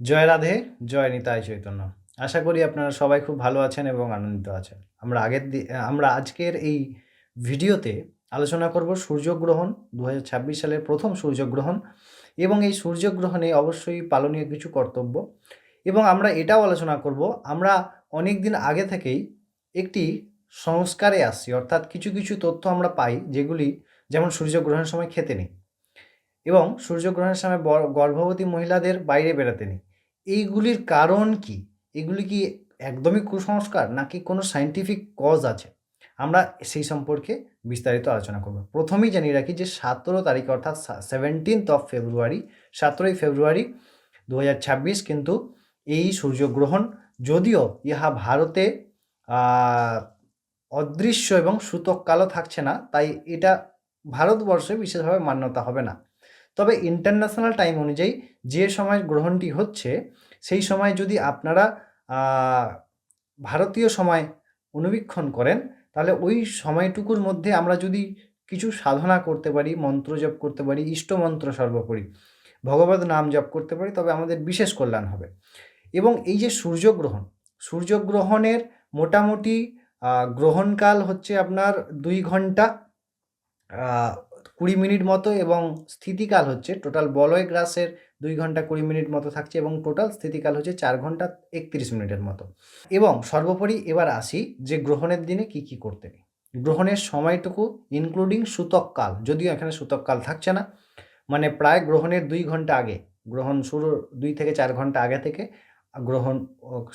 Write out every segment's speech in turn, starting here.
জয় রাধে, জয় নিতাই চৈতন্য। আশা করি আপনারা সবাই খুব ভালো আছেন এবং আনন্দিত আছেন। আমরা আগের আমরা আজকের এই ভিডিওতে আলোচনা করব সূর্যগ্রহণ দু হাজার ছাব্বিশ সালের প্রথম সূর্যগ্রহণ এবং এই সূর্যগ্রহণে অবশ্যই পালনীয় কিছু কর্তব্য এবং আমরা এটাও আলোচনা করব, আমরা অনেক দিন আগে থেকেই একটি সংস্কারে আসছি, অর্থাৎ কিছু কিছু তথ্য আমরা পাই যেগুলি যেমন সূর্যগ্রহণের সময় খেতে নেই এবং সূর্যগ্রহণের সময় গর্ভবতী মহিলাদের বাইরে বেড়াতে নেই। এইগুলির কারণ কি? এগুলি কি একদমই কুসংস্কার নাকি কোনো সাইন্টিফিক কজ আছে? আমরা সেই সম্পর্কে বিস্তারিত আলোচনা করব। প্রথমেই জানিয়ে রাখি যে সতেরো তারিখ অর্থাৎ সেভেন্টিন্থ অফ ফেব্রুয়ারি সতেরোই ফেব্রুয়ারি দু হাজার ছাব্বিশ কিন্তু এই সূর্যগ্রহণ যদিও ইহা ভারতে অদৃশ্য এবং সূতক কালো থাকছে না, তাই এটা ভারতবর্ষে বিশেষভাবে মান্যতা হবে না। তবে ইন্টারন্যাশনাল টাইম অনুযায়ী যে সময় গ্রহণটি হচ্ছে, সেই সময় যদি আপনারা ভারতীয় সময় অনুবীক্ষণ করেন, তাহলে ওই সময়টুকুর মধ্যে আমরা যদি কিছু সাধনা করতে পারি, মন্ত্র জপ করতে পারি ইষ্টমন্ত্র সর্বোপরি, ভগবত নাম জপ করতে পারি, তবে আমাদের বিশেষ কল্যাণ হবে। এবং এই যে সূর্যগ্রহণ সূর্যগ্রহণের মোটামুটি গ্রহণকাল হচ্ছে আপনার দুই ঘণ্টা কুড়ি মিনিট মতো এবং স্থিতিকাল হচ্ছে টোটাল বলয় গ্রাসের দুই ঘণ্টা কুড়ি মিনিট মতো থাকছে এবং টোটাল স্থিতিকাল হচ্ছে চার ঘণ্টা একত্রিশ মিনিটের মতো। এবং সর্বোপরি এবার আসি যে গ্রহণের দিনে কি কি করতে। নেই গ্রহণের সময়টুকু ইনক্লুডিং সূতককাল, যদিও এখানে সূতককাল থাকছে না মানে প্রায় গ্রহণের দুই ঘণ্টা আগে, গ্রহণ শুরু দুই থেকে চার ঘণ্টা আগে থেকে গ্রহণ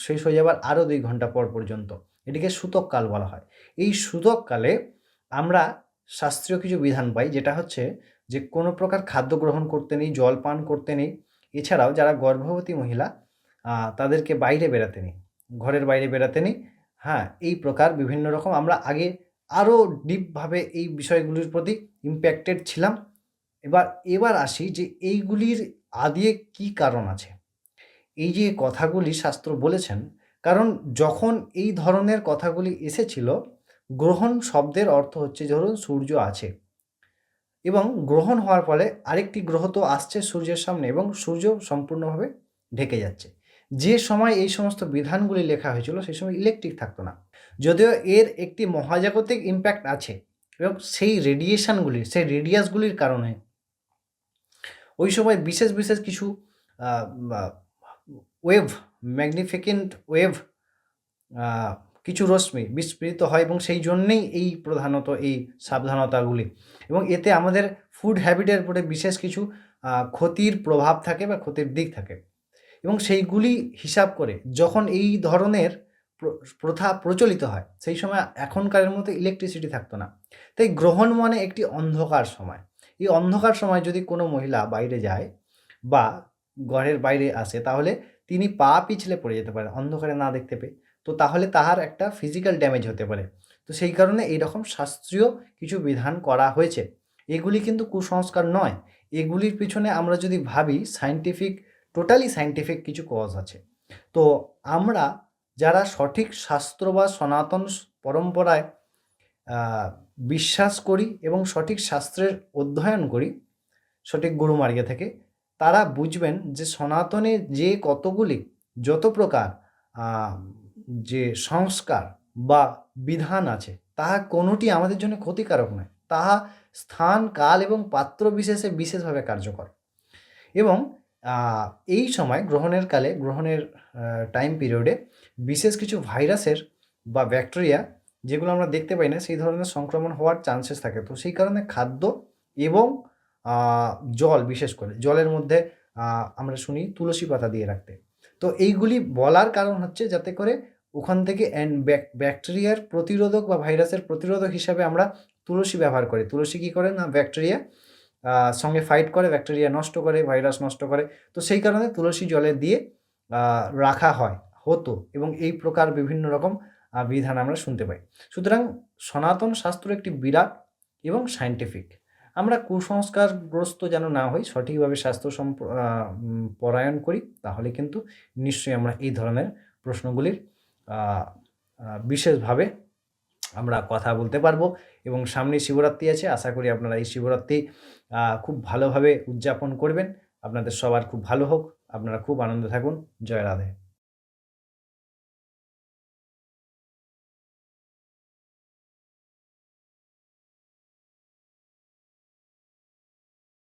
শেষ হয়ে যাবার আরও দুই ঘণ্টা পর পর্যন্ত, এটিকে সূতককাল বলা হয়। এই সূতককালে আমরা শাস্ত্রীয় কিছু বিধান পাই, যেটা হচ্ছে যে কোনো প্রকার খাদ্য গ্রহণ করতে নেই, জল পান করতে নেই। এছাড়াও যারা গর্ভবতী মহিলা তাদেরকে বাইরে বেরাতে নেই, ঘরের বাইরে বেরাতে নেই। হ্যাঁ এই প্রকার বিভিন্ন রকম আমরা আগে আরও ডিপভাবে এই বিষয়গুলির প্রতি ইম্প্যাক্টেড ছিলাম। এবার এবার আসি যে এইগুলির আদিয়ে কি কারণ আছে? এই যে কথাগুলি শাস্ত্র বলেছেন, কারণ যখন এই ধরনের কথাগুলি এসেছিল গ্রহণ শব্দের অর্থ হচ্ছে ধরুন সূর্য আছে। এবং গ্রহণ হওয়ার ফলে আরেকটি গ্রহ তো আসছে সূর্যের সামনে এবং সূর্য সম্পূর্ণভাবে ঢেকে যাচ্ছে। যে সময় এই সমস্ত বিধানগুলি লেখা হয়েছিল সেই সময় ইলেকট্রিক থাকতো না। যদিও এর একটি মহাজাগতিক ইম্প্যাক্ট আছে এবং সেই রেডিয়েশনগুলির সেই রেডিয়াসগুলির কারণে ওই সময় বিশেষ বিশেষ কিছু ওয়েভ ম্যাগনিফিকেন্ট ওয়েভ কিছু রশ্মি বিস্ফোরিত হয় এবং সেই জন্যেই এই প্রধানত এই সাবধানতাগুলি। এবং এতে আমাদের ফুড হ্যাবিটের উপরে বিশেষ কিছু ক্ষতির প্রভাব থাকে বা ক্ষতির দিক থাকে। এবং সেইগুলি হিসাব করে যখন এই ধরনের প্র- প্রথা প্রচলিত হয়, সেই সময় এখনকারের মতো ইলেকট্রিসিটি থাকতো না। তাই গ্রহণ মানে একটি অন্ধকার সময়। এই অন্ধকার সময় যদি কোনো মহিলা বাইরে যায় বা ঘরের বাইরে আসে, তাহলে তিনি পা পিছলে পড়ে যেতে পারে অন্ধকারে না দেখতে পেয়ে। তো তাহলে তাহার একটা ফিজিক্যাল ড্যামেজ হতে পারে। তো সেই কারণে এইরকম শাস্ত্রীয় কিছু বিধান করা হয়েছে। এগুলি কিন্তু কুসংস্কার নয়। এগুলির পিছনে আমরা যদি ভাবি সায়েন্টিফিক টোটালি সায়েন্টিফিক কিছু কজ আছে। তো আমরা যারা সঠিক শাস্ত্র বা সনাতন পরম্পরায় বিশ্বাস করি এবং সঠিক শাস্ত্রের অধ্যয়ন করি, সঠিক গুরুমার্গে থেকে, তারা বুঝবেন যে সনাতনে যে কতগুলি, যত প্রকার যে সংস্কার বা বিধান আছে, তাহা কোনোটি আমাদের জন্য ক্ষতিকারক নয়। তাহা স্থান, কাল এবং পাত্র বিশেষে বিশেষভাবে কার্যকর। এবং এই সময় গ্রহণের কালে, গ্রহণের টাইম পিরিয়ডে বিশেষ কিছু ভাইরাসের বা ব্যাকটেরিয়া যেগুলো আমরা দেখতে পাই না, সেই ধরনের সংক্রমণ হওয়ার চান্সেস থাকে। তো সেই কারণে খাদ্য এবং জল বিশেষ করে, জলের মধ্যে আমরা শুনি তুলসী পাতা দিয়ে রাখতে। তো এইগুলি বলার কারণ হচ্ছে যাতে করে ওখান থেকে অ্যান্ড ব্যাকটেরিয়ার প্রতিরোধক বা ভাইরাসের প্রতিরোধক হিসাবে আমরা তুলসী ব্যবহার করি। তুলসী কী করে না? ব্যাকটেরিয়া সঙ্গে ফাইট করে ব্যাকটেরিয়া নষ্ট করে ভাইরাস নষ্ট করে। তো সেই কারণে তুলসী জলে দিয়ে রাখা হয়, হতো এবং এই প্রকার বিভিন্ন রকম বিধান আমরা শুনতে পাই। সুতরাং সনাতন শাস্ত্র একটি বিরাট এবং সায়েন্টিফিক আমরা কুসংস্কারগ্রস্ত যেন না হই, সঠিকভাবে স্বাস্থ্য সম্প পরায়ণ করি, তাহলে কিন্তু নিশ্চয়ই আমরা এই ধরনের প্রশ্নগুলির বিশেষভাবে আমরা কথা বলতে পারব। এবং সামনে শিবরাত্রি আছে, আশা করি আপনারা এই শিবরাত্রি খুব ভালোভাবে উদযাপন করবেন। আপনাদের সবার খুব ভালো হোক। আপনারা খুব আনন্দে থাকুন। জয় রাধে।